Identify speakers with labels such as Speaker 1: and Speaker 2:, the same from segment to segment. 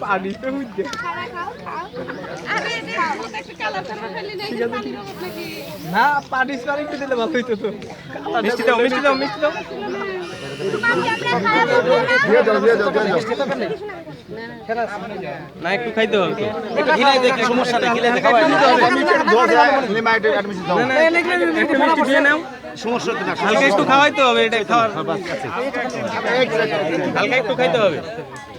Speaker 1: পানি তো না পানি একটু দিলে ভালো হইতো তো। মিষ্টি দাও মিষ্টি দাও মিষ্টি দাও। না। একটু খাইতে হবে দেখি সমস্যা নেই দেখা। মিষ্টি দিয়ে নাও। সমস্যা তো না হালকা একটু খাওয়াইতে হবে এটা খাওয়ার। হালকা একটু খাইতে হবে।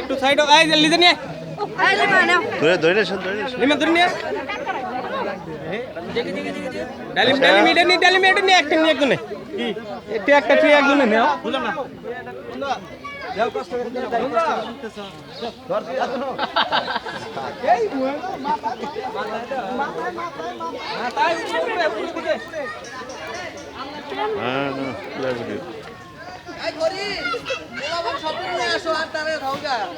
Speaker 1: একটু সাইড আই লিজে নিয়ে।
Speaker 2: ধরে ধরে নেছেন ধরে
Speaker 1: নিমে ধরে নিয়ে। ডালিম ডালিম এটা নিয়ে ডালিম এটা নিয়ে একটা নিয়ে একজনে কি এটা একটা ট্রে একজনে নাও। বুঝলাম না
Speaker 2: হ্যাঁ না এই এই এই মঞ্চে আসো মঞ্চে আসো
Speaker 1: ডান দিয়ে উঠাও ডান ডান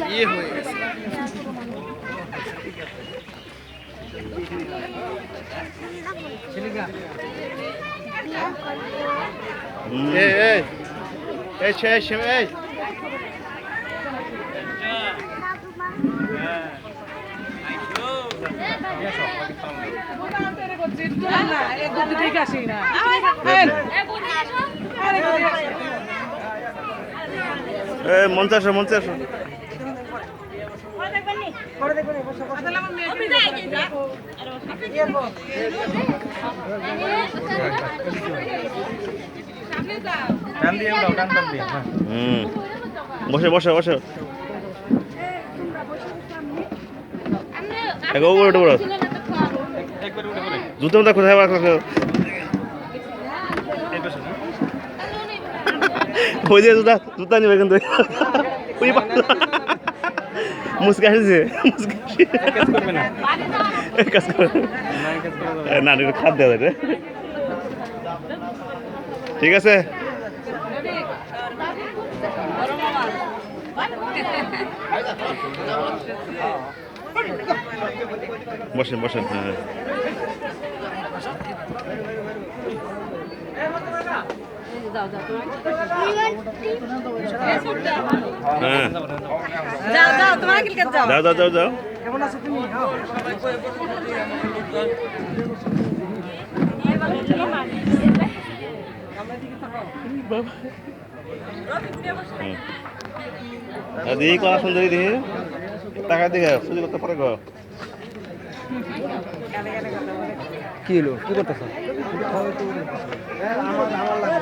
Speaker 1: দিয়ে হ্যাঁ
Speaker 2: হুম বসে বসে বসে উপরে উঠে পড়ো
Speaker 1: একবার উঠে পড়ে।
Speaker 2: জুতো মতো কোথায় রাখো
Speaker 1: এই পাশে না
Speaker 2: ওই যে জুতা জুতা নিবে কিন্তু। ওই মুসকে আসছে মুসকে
Speaker 1: না
Speaker 2: খাদ দেওয়া ঠিক আছে। বসেন বসেন হ্যাঁ।
Speaker 3: যাও যাও যাও
Speaker 2: যাও। যাও যাও যাও দিদি টাকা দিকে সুযোগ করতে পারে
Speaker 1: কি হলো? কি করতেছ?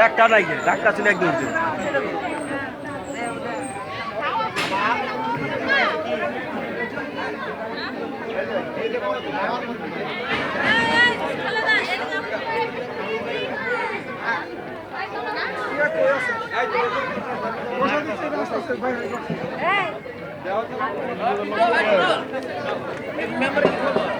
Speaker 1: একটা নাই ডাক্তার আছে একদম মেম্বার কি খবর